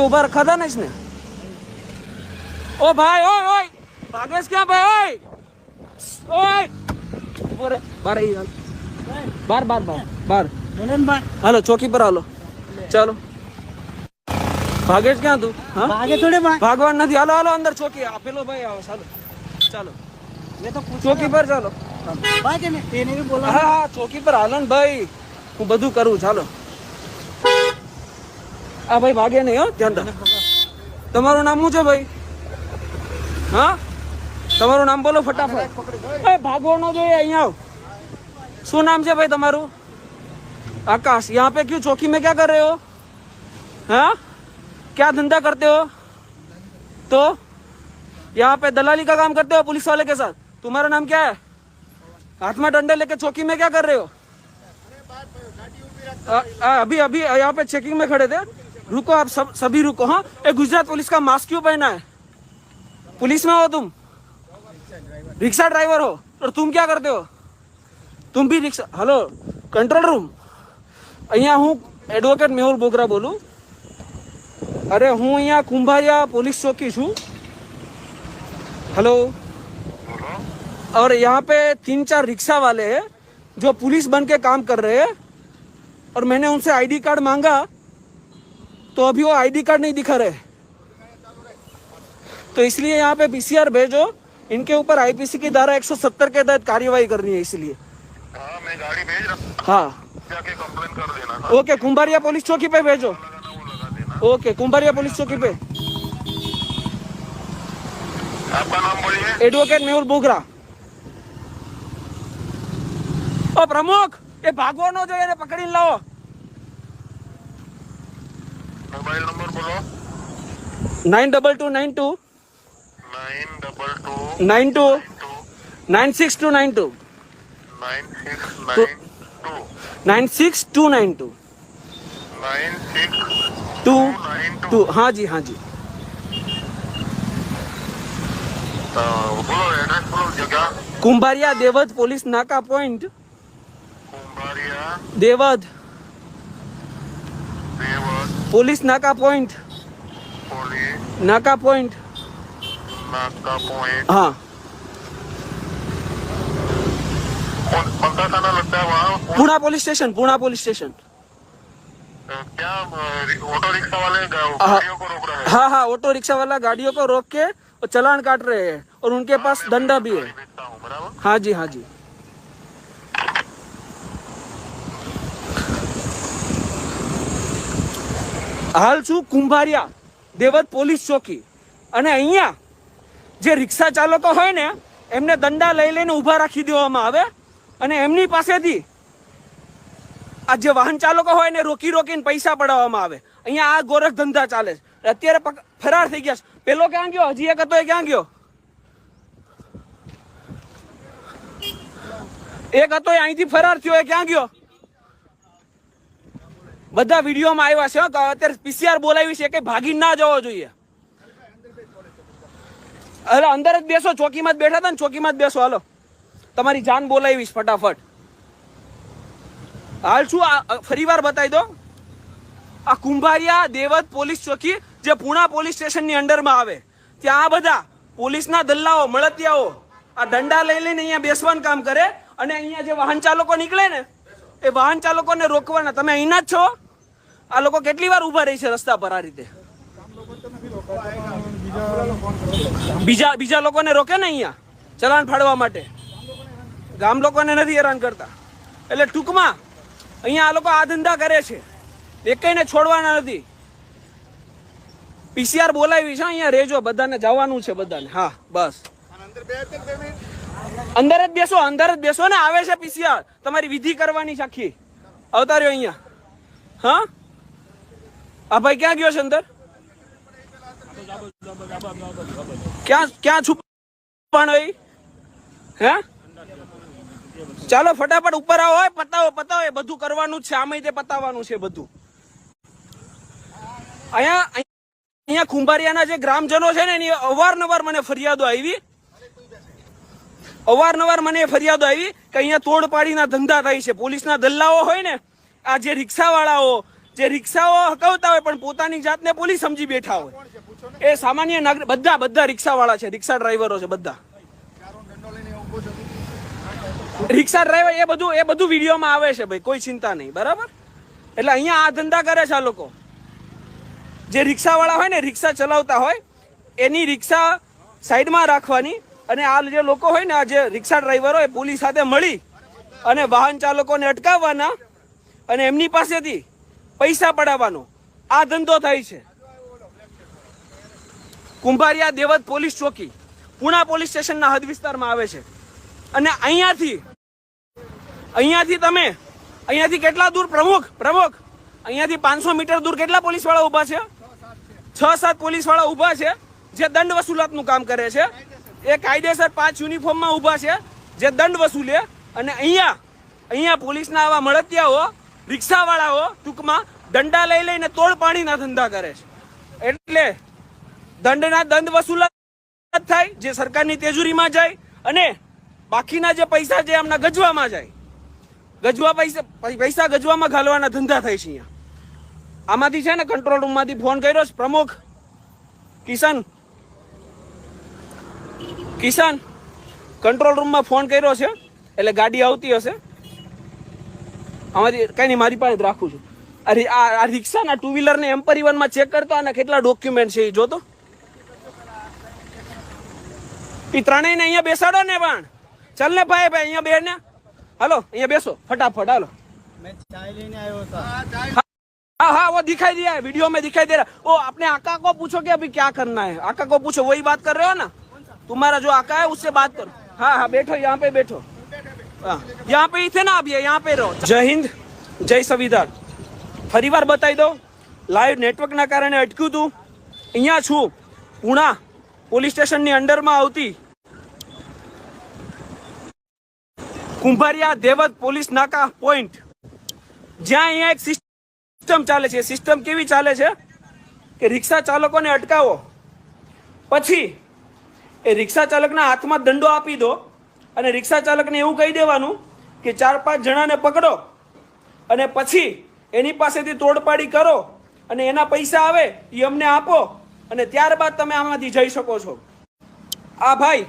ઉભા રખા હતા ને इसने ઓ ભાઈ ઓય ઓય ભાગેશ ક્યાં ભાઈ ઓય ઓય ઉભો રે બાર અહીં હાલ. બાર બાર બાર બાર હાલો ચોકી પર હાલો ચાલો ભાગેશ ક્યાં તું હા ભાગે થોડે ભાઈ ભાગવાન નથી હાલો હાલો અંદર ચોકી આ પેલો ભાઈ આવો ચાલો ચાલો મેં તો પૂછ્યું ચોકી પર ચાલો ભાઈ કે ને તેને બી બોલા હા હા ચોકી પર હાલો ને ભાઈ હું બધું કરું ચાલો આ ભાઈ ભાગે નહીં હો ધ્યાન રાખ તમારું નામ શું છે ભાઈ હા તમારું નામ બોલો ફટાફટ એ ભાગવો ન જોઈએ અહીંયા આવ શું નામ છે ભાઈ તમારું आकाश यहाँ पे क्यों चौकी में क्या कर रहे हो हाँ क्या धंधा करते हो तो यहाँ पे दलाली का काम करते हो पुलिस वाले के साथ तुम्हारा नाम क्या है हाथ में डंडे लेके चौकी में क्या कर रहे हो आ, आ, अभी अभी यहाँ पे चेकिंग में खड़े थे रुको आप सब सभी रुको हाँ ए गुजरात पुलिस का मास्क क्यों पहना है पुलिस में हो तुम रिक्शा ड्राइवर हो और तुम क्या करते हो तुम भी रिक्शा हेलो कंट्रोल रूम અહીંયા હું એડવોકેટ મેહુલ બોગરા બોલું અરે હું અહીંયા કુંભારિયા પોલીસ ચોકી છું हेलो और यहाँ पे तीन चार रिक्शा वाले हैं जो पुलिस बन के काम कर रहे हैं और मैंने उनसे आईडी कार्ड मांगा तो अभी वो आईडी कार्ड नहीं दिखा रहे तो इसलिए यहाँ पे पीसीआर भेजो इनके ऊपर आईपीसी की धारा 170 के तहत कार्यवाही करनी है इसलिए हाँ मैं गाड़ी भेज रहा हाँ हूँ जाके कंप्लेन कर देना हाँ, ओके कुंभारिया पुलिस चौकी पे भेजो लगाना वो लगा देना ओके कुंभारिया पुलिस चौकी पे आपका नाम बोलिए એડવોકેટ મેહુલ બોગરા ઓ પ્રમુખ એ ભાગવો ન જોઈએ એને પકડીને લાવો मोबाइल नंबर बोलो। Nine double two nine two. Nine double two. Nine two. Nine six two nine two. Nine six two. Nine two nine six two. Two हाँ जी हाँ जी। तो कुंभारिया देवद पुलिस नाका पॉइंट। कुंभारिया। देवद। पुलिस नाका पॉइंट नाका पॉइंट नाका पॉइंट हाँ। है Puna police station Puna police station क्या ऑटो रिक्शा वाले गाड़ियों को रोक रहे हैं? हाँ हाँ ऑटो रिक्शा वाला गाड़ियों को रोक के और चलान काट रहे हैं और उनके पास दंडा भी है। हाँ जी हाँ जी। હાલ છું કુંભારિયા, દેવત પોલીસ ચોકી. અને અહીંયા જે રિક્ષા ચાલકો હોય ને, એમને દંડા લઈ લઈને ઊભા રાખી દેવામાં આવે. અને એમની પાસેથી આ જે વાહન ચાલકો હોય ને, રોકી રોકીને પૈસા પડાવવામાં આવે. અહીંયા આ ગોરખ ધંધા ચાલે છે. અત્યારે ફરાર થઈ ગયા છે. પેલો ક્યાં ગયો? હજી એક હતો, એ ક્યાં ગયો? એક હતો, એ અહીંથી ફરાર થયો, એ ક્યાં ગયો? બધા વિડીયોમાં આવ્યા છે અત્યારે પીસીઆર બોલાવી છે કે ભાગી ના જવો જોઈએ. હલો અંદર જ બેસો, ચોકીમાં જ બેઠા હતા ને, ચોકીમાં જ બેસો, હાલો. તમારી જાન બોલાવીશ ફટાફટ. હાલ શું ફરી વાર બતાવી દો. આ કુંભારિયા દેવત પોલીસ ચોકી જે પુણા પોલીસ સ્ટેશનની અંડરમાં આવે. ત્યાં આ બધા પોલીસના દલ્લાઓ, મળતિયાઓ આ દંડા લઈ લઈને અહીંયા બેસવાનું કામ કરે અને અહીંયા જે વાહન ચાલકો નીકળે ને એ વાહન ચાલકોને રોકવાના. તમે અહીંના જ છો? આ લોકો કેટલી વાર ઊભા રહી છે રસ્તા પર આ રીતે? બીજા બીજા લોકોને રોકે ને અહીંયા? ચલાન ફાડવા માટે? ગામ લોકોને નથી હેરાન કરતા. એટલે ટૂંકમાં, અહીંયા આ લોકો આ ધંધા કરે છે. એકઈને છોડવાના નથી. પીસીઆર બોલાવી છે, અહીંયા રેજો, બધાને જવાનું છે બધાને. હા, બસ. અંદર જ બેસો, અંદર જ બેસો ને આવે છે પીસીઆર તમારી વિધિ કરવાની સાખી અવતાર્યો અહીંયા. હા? આ ભાઈ ક્યાં ગયો છે અંદર? ક્યાં ક્યાં છુપાણો એ હે? ચાલો ફટાફટ ઉપર આવો, હોય, પતાવો પતાવો, એ બધું કરવાનું છે. આમાં તે પતાવવાનું છે બધું. અહીંયા અહીંયા ખુંભારિયાના જે ગ્રામજનો છે ને એની અવારનવાર મને ફરિયાદો આવી. અવારનવાર મને ફરિયાદો આવી કે અહીંયા તોડ પાડીના ધંધા થાય છે. પોલીસના દલ્લાઓ હોય ને આ જે રિક્ષાવાળાઓ જે રિક્ષાઓ હકવતા હોય પણ પોતાની જાતને પોલીસ સમજી બેઠા હોય. એ સામાન્ય નાગરિક બધા બધા રિક્ષાવાળા છે રિક્ષા ડ્રાઈવરો છે બધા. રિક્ષા ડ્રાઈવર એ બધું એ બધું વિડીયોમાં આવે છે ભાઈ કોઈ ચિંતા નહીં બરાબર? એટલે અહીંયા આ ધંધા કરે છે આ લોકો. જે રિક્ષાવાળા હોય ને રિક્ષા ચલાવતા હોય એની રિક્ષા સાઈડમાં રાખવાની અને આ જે લોકો હોય ને, આ જે રિક્ષા ડ્રાઈવરો એ પોલીસ સાથે મળી અને વાહન ચાલકોને અટકાવવાના અને એમની પાસેથી પૈસા પડાવવાનો. આ ધંધો થાય છે. કુંભારિયા દેવત પોલીસ ચોકી, પુણા પોલીસ સ્ટેશનના હદ વિસ્તારમાં આવે છે. અને અહીંયાથી અહીંયાથી તમે, અહીંયાથી કેટલા દૂર? પ્રમુખ પ્રમુખ, અહીંયાથી પાંચસો મીટર દૂર કેટલા પોલીસવાળા ઊભા છે? છ સાત પોલીસવાળા ઊભા છે, જે દંડ વસૂલાતનું કામ કરે છે. એ કાયદેસર પાંચ યુનિફોર્મમાં ઊભા છે, જે દંડ વસૂલે અને અહીંયા અહીંયા પોલીસના આવા મળતિયાઓ, રિક્ષાવાળાઓ ટૂંકમાં દંડા લઈ લઈને તોડ પાણીના ધંધા કરે છે. એટલે દંડના દંડ વસૂલાત થાય, જે સરકારની તેજુરીમાં જાય અને બાકીના જે પૈસા છે એમના ગજવામાં જાય. ગજવા પૈસા પૈસા ગજવામાં ઘાલવાના ધંધા થાય છે અહીંયા. આમાંથી છે ને કંટ્રોલ રૂમમાંથી ફોન કર્યો છે પ્રમુખ કિશન કિશન કંટ્રોલ રૂમમાં ફોન કર્યો છે એટલે ગાડી આવતી હશે આમાંથી કઈ નહીં મારી પાસે જ રાખું છું અરે આ આ રિક્ષાના ટુ વ્હીલર ને એમ પરિવહનમાં ચેક કરતો અને કેટલા ડોક્યુમેન્ટ છે એ જોતો એ ત્રણેયને અહીંયા બેસાડો ને પણ ચાલ ને ભાઈ ભાઈ અહીંયા બે ને હાલો અહીંયા બેસો ફટાફટ હાલો मैं चाय लेने आया था हाँ हाँ वो दिखाई दिया है वीडियो में दिखाई दे रहा है वो अपने आका को पूछो कि अभी क्या करना है आका को पूछो वही बात कर रहे हो ना तुम्हारा जो आका है उससे बात करो हाँ हाँ बैठो यहाँ पे बैठो हाँ यहाँ पे ही थे ना अभी यहाँ पे रहो જય હિન્દ જય સંવિધાન ફરીવાર બતાવી દઉં લાઈવ નેટવર્કના કારણે અટક્યું હતું અહીંયા છું પુણા પોલીસ સ્ટેશનની અંડરમાં આવતી કુંભારિયા દેવત પોલીસ નાકા પોઈન્ટ જ્યાં અહીંયા એક સિસ્ટમ ચાલે છે સિસ્ટમ કેવી ચાલે છે કે રિક્ષા ચાલકોને અટકાવો પછી એ રિક્ષા ચાલકના હાથમાં દંડો આપી દો અને રિક્ષા ચાલકને એવું કહી દેવાનું કે ચાર પાંચ જણાને પકડો અને પછી એની પાસેથી તોડપાડી કરો અને એના પૈસા આવે એ અમને આપો અને ત્યારબાદ તમે આમાંથી જઈ શકો છો. આ ભાઈ